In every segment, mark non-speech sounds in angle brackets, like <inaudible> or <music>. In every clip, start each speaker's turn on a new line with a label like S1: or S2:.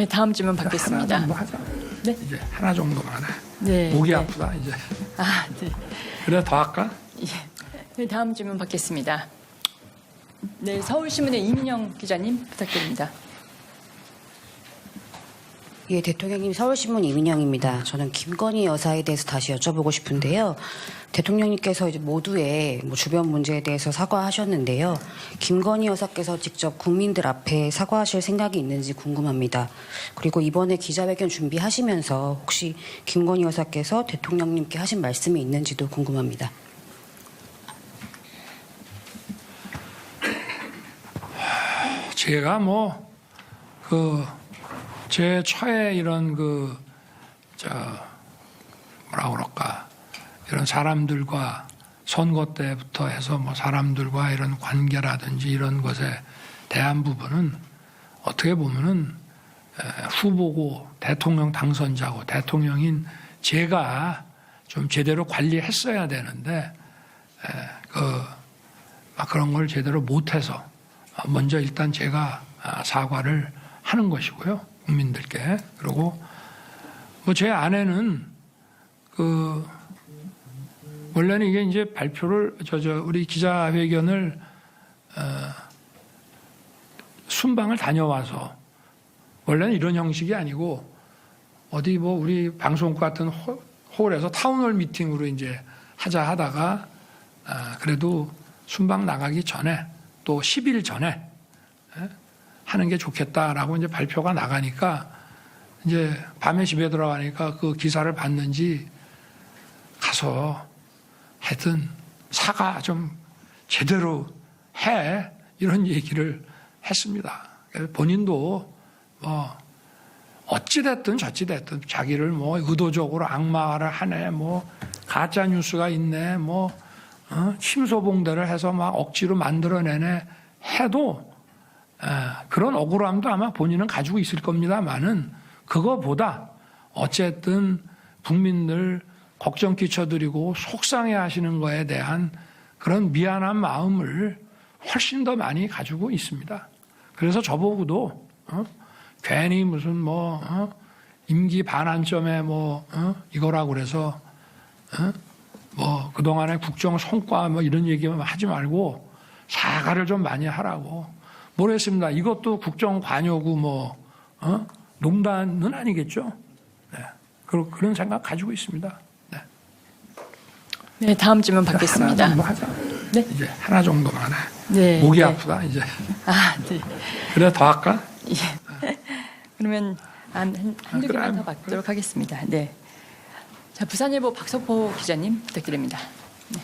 S1: 네, 다음 질문 받겠습니다.
S2: 하나 정도 하자.
S1: 네.
S2: 이제 하나 정도만 해.
S1: 네.
S2: 목이
S1: 네.
S2: 아프다 이제.
S1: 아, 네.
S2: 그래 더 할까?
S1: 예. 네, 다음 질문 받겠습니다. 네, 서울신문의 이민영 기자님 부탁드립니다.
S3: 예, 대통령님 서울신문 이민영입니다. 저는 김건희 여사에 대해서 다시 여쭤보고 싶은데요. 대통령님께서 이제 모두의 뭐 주변 문제에 대해서 사과하셨는데요. 김건희 여사께서 직접 국민들 앞에 사과하실 생각이 있는지 궁금합니다. 그리고 이번에 기자회견 준비하시면서 혹시 김건희 여사께서 대통령님께 하신 말씀이 있는지도 궁금합니다.
S2: 제가 뭐 그 제 처에 이런 그 저 뭐라 그럴까 이런 사람들과 선거 때부터 해서 뭐 사람들과 이런 관계라든지 이런 것에 대한 부분은 어떻게 보면은 에, 후보고 대통령 당선자고 대통령인 제가 좀 제대로 관리했어야 되는데 에, 그막 그런 걸 제대로 못해서 먼저 일단 제가 아, 사과를 하는 것이고요 국민들께. 그리고 뭐 제 아내는 그 원래는 이게 이제 발표를 저 저 우리 기자회견을 어, 순방을 다녀와서 원래는 이런 형식이 아니고 어디 뭐 우리 방송국 같은 홀- 홀에서 타운홀 미팅으로 이제 하자 하다가 아, 그래도 순방 나가기 전에 또 10일 전에 예, 하는 게 좋겠다라고 이제 발표가 나가니까 이제 밤에 집에 들어가니까 그 기사를 봤는지 가서 하여튼 사과 좀 제대로 해 이런 얘기를 했습니다. 본인도 뭐 어찌됐든 저찌됐든 자기를 뭐 의도적으로 악마를 하네 뭐 가짜 뉴스가 있네 뭐 어? 침소봉대를 해서 막 억지로 만들어내네 해도 에, 그런 억울함도 아마 본인은 가지고 있을 겁니다만은 그거보다 어쨌든 국민들 걱정 끼쳐드리고 속상해 하시는 거에 대한 그런 미안한 마음을 훨씬 더 많이 가지고 있습니다. 그래서 저보고도 어? 괜히 무슨 뭐 어? 임기 반환점에 뭐 어? 이거라고 그래서 어? 뭐 그동안의 국정 성과 뭐 이런 얘기만 하지 말고 사과를 좀 많이 하라고 모르겠습니다. 이것도 국정 관여구 뭐 어? 농단은 아니겠죠. 네. 그런 그런 생각 가지고 있습니다. 네.
S1: 네, 다음 질문
S2: 하나
S1: 받겠습니다.
S2: 정도 하자.
S1: 네.
S2: 이제 하나 정도만 해.
S1: 네.
S2: 목이
S1: 네.
S2: 아프다 이제.
S1: 아, 네.
S2: 그래 더 할까?
S1: 그러면 한, 한, 한두
S2: 그래,
S1: 개만 더 받도록 하겠습니다. 네. 자, 부산일보 박석호 기자님 부탁드립니다.
S4: 네,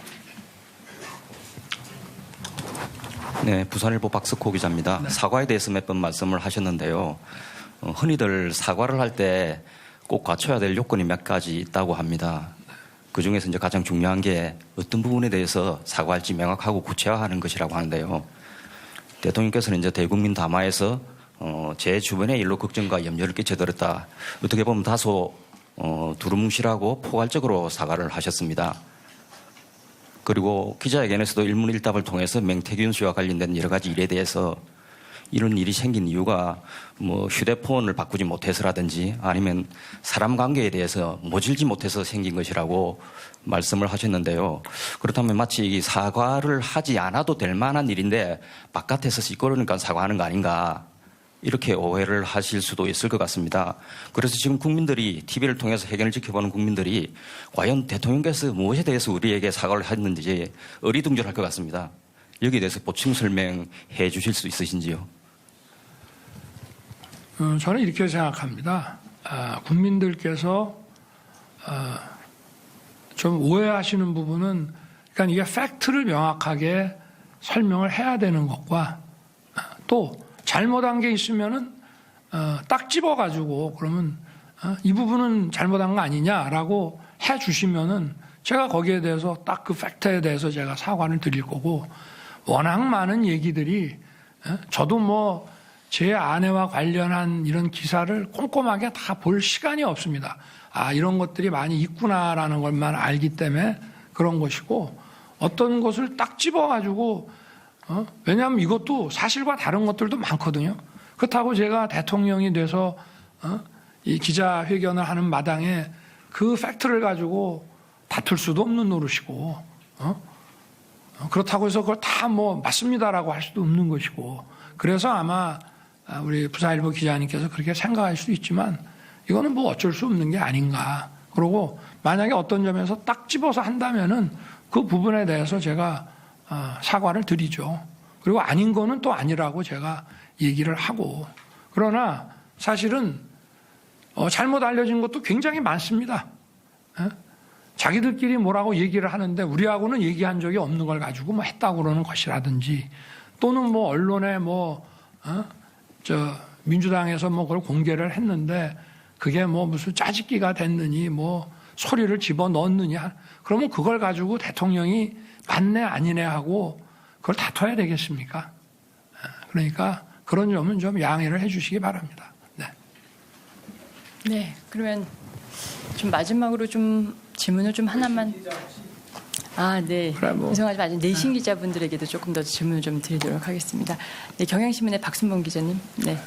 S4: 부산일보 박석호 기자입니다. 사과에 대해서 몇 번 말씀을 하셨는데요. 어, 흔히들 사과를 할 때 꼭 갖춰야 될 요건이 몇 가지 있다고 합니다. 그 중에서 이제 가장 중요한 게 어떤 부분에 대해서 사과할지 명확하고 구체화하는 것이라고 하는데요. 대통령께서는 이제 대국민 담화에서 어, 제 주변의 일로 걱정과 염려를 끼쳐드렸다. 어떻게 보면 다소 어, 두루뭉실하고 포괄적으로 사과를 하셨습니다. 그리고 기자회견에서도 일문일답을 통해서 맹태균 씨와 관련된 여러 가지 일에 대해서 이런 일이 생긴 이유가 뭐 휴대폰을 바꾸지 못해서라든지 아니면 사람 관계에 대해서 모질지 못해서 생긴 것이라고 말씀을 하셨는데요. 그렇다면 마치 이 사과를 하지 않아도 될 만한 일인데 바깥에서 시끄러우니까 사과하는 거 아닌가 이렇게 오해를 하실 수도 있을 것 같습니다. 그래서 지금 국민들이 TV를 통해서 해견을 지켜보는 국민들이 과연 대통령께서 무엇에 대해서 우리에게 사과를 했는지 어리둥절할 것 같습니다. 여기에 대해서 보충 설명해 주실 수 있으신지요?
S2: 어, 저는 이렇게 생각합니다. 아, 국민들께서 어, 좀 오해하시는 부분은 그러니까 이게 팩트를 명확하게 설명을 해야 되는 것과 어, 또 잘못한 게 있으면은 어, 딱 집어 가지고 그러면 어, 이 부분은 잘못한 거 아니냐라고 해 주시면은 제가 거기에 대해서 딱 그 팩트에 대해서 제가 사과를 드릴 거고 워낙 많은 얘기들이 어, 저도 뭐 제 아내와 관련한 이런 기사를 꼼꼼하게 다 볼 시간이 없습니다. 아, 이런 것들이 많이 있구나라는 것만 알기 때문에 그런 것이고 어떤 것을 딱 집어 가지고 어? 왜냐하면 이것도 사실과 다른 것들도 많거든요. 그렇다고 제가 대통령이 돼서 어? 이 기자회견을 하는 마당에 그 팩트를 가지고 다툴 수도 없는 노릇이고 어? 어, 그렇다고 해서 그걸 다 뭐 맞습니다라고 할 수도 없는 것이고 그래서 아마 아, 우리 부사일보 기자님께서 그렇게 생각할 수도 있지만 이거는 뭐 어쩔 수 없는 게 아닌가 그러고 만약에 어떤 점에서 딱 집어서 한다면은 그 부분에 대해서 제가 어, 사과를 드리죠 그리고 아닌 거는 또 아니라고 제가 얘기를 하고 그러나 사실은 어, 잘못 알려진 것도 굉장히 많습니다. 예? 자기들끼리 뭐라고 얘기를 하는데 우리하고는 얘기한 적이 없는 걸 가지고 뭐 했다고 그러는 것이라든지 또는 뭐 언론에 뭐, 어? 저, 민주당에서 뭐 그걸 공개를 했는데 그게 뭐 무슨 짜집기가 됐느니 뭐 소리를 집어 넣었느냐. 그러면 그걸 가지고 대통령이 맞네 아니네 하고 그걸 다퉈야 되겠습니까? 예, 그러니까 그런 점은 좀 양해를 해 주시기 바랍니다. 네.
S1: 네, 그러면 좀 마지막으로 좀 질문을 좀 하나만. 아, 네.
S2: 그래, 뭐.
S1: 죄송하지만 아직 내신 기자분들에게도 조금 더 질문을 좀 드리도록 하겠습니다. 네, 경향신문의 박순봉 기자님. 네.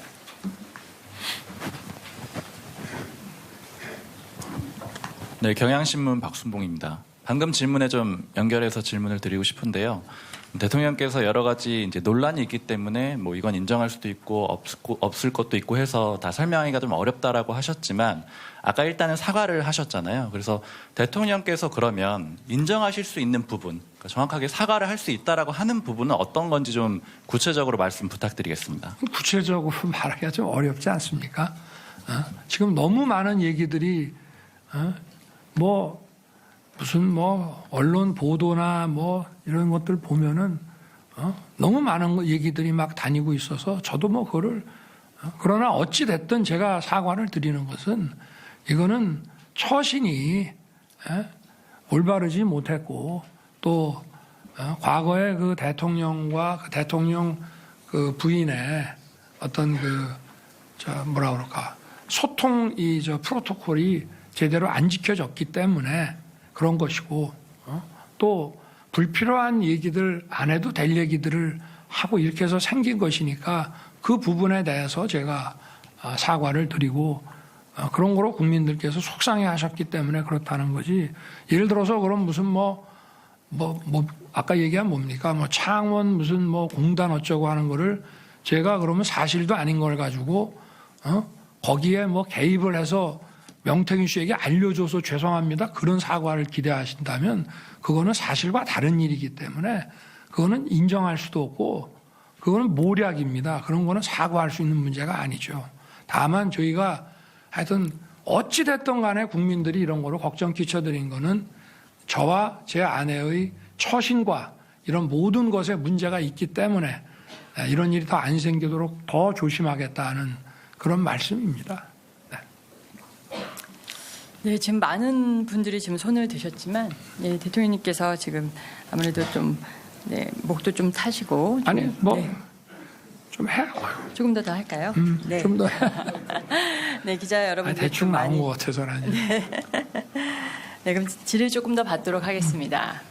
S5: 네, 경향신문 박순봉입니다. 방금 질문에 좀 연결해서 질문을 드리고 싶은데요. 대통령께서 여러 가지 이제 논란이 있기 때문에 뭐 이건 인정할 수도 있고 없을, 없을 것도 있고 해서 다 설명하기가 좀 어렵다라고 하셨지만 아까 일단은 사과를 하셨잖아요. 그래서 대통령께서 그러면 인정하실 수 있는 부분, 그러니까 정확하게 사과를 할 수 있다라고 하는 부분은 어떤 건지 좀 구체적으로 말씀 부탁드리겠습니다.
S2: 구체적으로 <laughs> 말하기가 좀 어렵지 않습니까? 어? 지금 너무 많은 얘기들이 어? 뭐 무슨 뭐 언론 보도나 뭐 이런 것들 보면은 어? 너무 많은 거- 얘기들이 막 다니고 있어서 저도 뭐 그거를 어? 그러나 어찌 됐든 제가 사과를 드리는 것은 이거는 처신이 에? 올바르지 못했고 또 어, 과거에 그 대통령과 그 대통령 그 부인의 어떤 그 저 뭐라 그럴까 소통 이 저 프로토콜이 제대로 안 지켜졌기 때문에 그런 것이고 어? 또 불필요한 얘기들 안 해도 될 얘기들을 하고 이렇게 해서 생긴 것이니까 그 부분에 대해서 제가 아, 사과를 드리고 어, 그런 거로 국민들께서 속상해 하셨기 때문에 그렇다는 거지 예를 들어서 그럼 무슨 뭐 뭐, 뭐, 아까 얘기한 뭡니까? 뭐, 창원 무슨 뭐 공단 어쩌고 하는 거를 제가 그러면 사실도 아닌 걸 가지고, 어? 거기에 뭐 개입을 해서 명태균 씨에게 알려줘서 죄송합니다. 그런 사과를 기대하신다면 그거는 사실과 다른 일이기 때문에 그거는 인정할 수도 없고 그거는 모략입니다. 그런 거는 사과할 수 있는 문제가 아니죠. 다만 저희가 하여튼 어찌됐든 간에 국민들이 이런 거로 걱정 끼쳐드린 거는 저와 제 아내의 처신과 이런 모든 것에 문제가 있기 때문에 이런 일이 더 안 생기도록 더 조심하겠다는 그런 말씀입니다.
S1: 네, 지금 많은 분들이 지금 손을 드셨지만 네, 대통령님께서 지금 아무래도 좀 네, 목도 좀 타시고 좀,
S2: 아니 뭐
S1: 네,
S2: 좀 해.
S1: 조금 더 더 할까요? 네.
S2: 좀 더. <laughs>
S1: 네, 기자
S2: 아니,
S1: 여러분들
S2: 대충
S1: 좀
S2: 나온
S1: 많이
S2: 것 같아서라니. <laughs>
S1: 네, 그럼 질을 조금 더 받도록 하겠습니다.